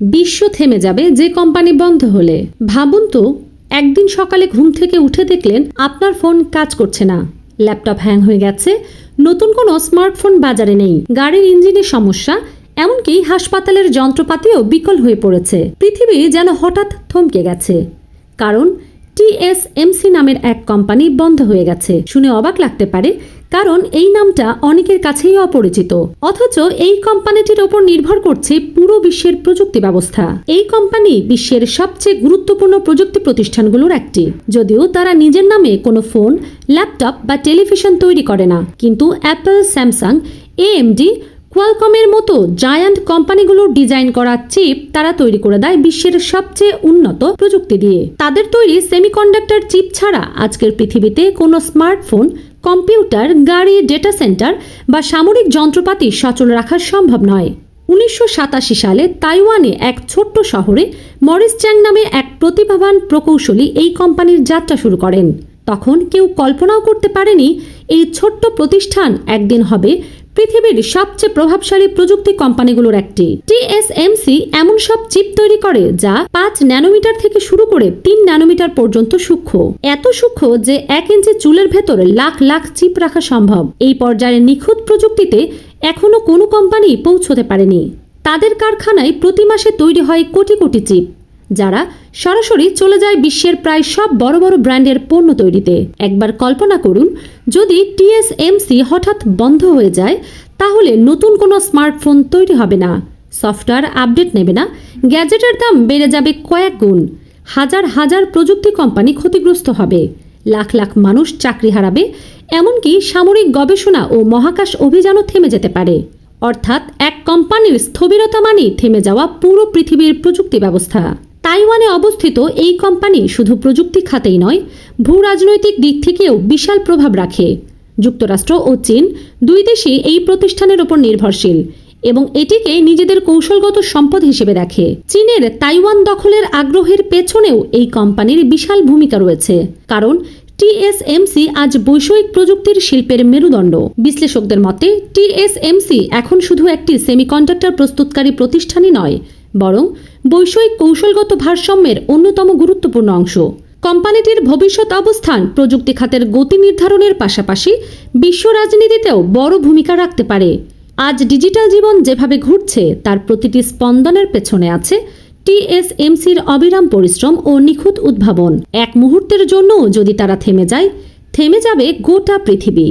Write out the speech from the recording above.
বিশ্ব থেমে যাবে যে কোম্পানি বন্ধ হলে। ভাবুন তো, একদিন সকালে ঘুম থেকে উঠে দেখলেন আপনার ফোন কাজ করছে না। ল্যাপটপ হ্যাং হয়ে গেছে, নতুন কোনো স্মার্টফোন বাজারে নেই। গাড়ির ইঞ্জিনের সমস্যা, এমনকি হাসপাতালের যন্ত্রপাতিও বিকল হয়ে পড়েছে। পৃথিবী যেন হঠাৎ থমকে গেছে। কারণ টিএসএমসি নামের এক কোম্পানি বন্ধ হয়ে গেছে। শুনে অবাক লাগতে পারে, কারণ এই নামটা অনেকের কাছেই অপরিচিত। অথচ এই কোম্পানিটির ওপর নির্ভর করছে পুরো বিশ্বের প্রযুক্তি ব্যবস্থা। এই কোম্পানি বিশ্বের সবচেয়ে গুরুত্বপূর্ণ প্রযুক্তি প্রতিষ্ঠানগুলোর একটি। যদিও তারা নিজের নামে কোনো ফোন, ল্যাপটপ বা টেলিভিশন তৈরি করে না। কিন্তু অ্যাপল স্যামসাং এএমডি কোয়ালকমের মতো জায়ান্ট কোম্পানিগুলোর ডিজাইন করা চিপ তারা তৈরি করে দেয় বিশ্বের সবচেয়ে উন্নত প্রযুক্তি দিয়ে। তাদের তৈরি সেমিকন্ডাক্টর চিপ ছাড়া আজকের পৃথিবীতে কোনো স্মার্টফোন কম্পিউটার গাড়ি ডেটা সেন্টার বা সামরিক যন্ত্রপাতি সচল রাখা সম্ভব নয়। উনিশশো সালে তাইওয়ানে এক ছোট্ট শহরে মরিস চ্যাং নামে এক প্রতিভাবান প্রকৌশলী এই কোম্পানির যাত্রা শুরু করেন। তখন কেউ কল্পনাও করতে পারেনি, এই ছোট্ট প্রতিষ্ঠান একদিন হবে পৃথিবীর সবচেয়ে প্রভাবশালী প্রযুক্তি কোম্পানিগুলোর একটি। টিএসএমসি এমন সব চিপ তৈরি করে যা পাঁচ ন্যানোমিটার থেকে শুরু করে তিন ন্যানোমিটার পর্যন্ত সূক্ষ্ম। এত সূক্ষ্ম যে এক ইঞ্চি চুলের ভেতরে লাখ লাখ চিপ রাখা সম্ভব। এই পর্যায়ে নিখুঁত প্রযুক্তিতে এখনও কোনো কোম্পানি পৌঁছতে পারেনি। তাদের কারখানায় প্রতি মাসে তৈরি হয় কোটি কোটি চিপ। যারা সরাসরি চলে যায় বিশ্বের প্রায় সব বড় বড় ব্র্যান্ডের পণ্য তৈরিতে। একবার কল্পনা করুন, যদি টিএসএমসি হঠাৎ বন্ধ হয়ে যায়, তাহলে নতুন কোনো স্মার্টফোন তৈরি হবে না। সফটওয়্যার আপডেট নেবে না। গ্যাজেটের দাম বেড়ে যাবে কয়েক গুণ। হাজার হাজার প্রযুক্তি কোম্পানি ক্ষতিগ্রস্ত হবে। লাখ লাখ মানুষ চাকরি হারাবে, এমনকি সামরিক গবেষণা ও মহাকাশ অভিযানও থেমে যেতে পারে। অর্থাৎ এক কোম্পানির স্থবিরতা মানেই থেমে যাওয়া পুরো পৃথিবীর প্রযুক্তি ব্যবস্থা। তাইওয়ানে অবস্থিত এই কোম্পানি শুধু প্রযুক্তি খাতেই নয়, ভূ রাজনৈতিক দিক থেকেও বিশাল প্রভাব রাখে। যুক্তরাষ্ট্র ও চীন দুই দেশই এই প্রতিষ্ঠানের ওপর নির্ভরশীল এবং এটিকে নিজেদের কৌশলগত সম্পদ হিসেবে দেখে। চীনের তাইওয়ান দখলের আগ্রহের পেছনেও এই কোম্পানির বিশাল ভূমিকা রয়েছে, কারণ টিএসএমসি আজ বৈষয়িক প্রযুক্তির শিল্পের মেরুদণ্ড। বিশ্লেষকদের মতে টিএসএমসি এখন শুধু একটি সেমিকন্ডাক্টর প্রস্তুতকারী প্রতিষ্ঠানই নয় বরং বৈষয়িক কৌশলগত ভারসাম্যের অন্যতম গুরুত্বপূর্ণ অংশ। কোম্পানিটির ভবিষ্যৎ অবস্থান প্রযুক্তি খাতের গতি নির্ধারণের পাশাপাশি বিশ্ব রাজনীতিতেও বড় ভূমিকা রাখতে পারে। আজ ডিজিটাল জীবন যেভাবে ঘুরছে, তার প্রতিটি স্পন্দনের পেছনে আছে টিএসএমসির অবিরাম পরিশ্রম ও নিখুঁত উদ্ভাবন। এক মুহূর্তের জন্য যদি তারা থেমে যায়, থেমে যাবে গোটা পৃথিবী।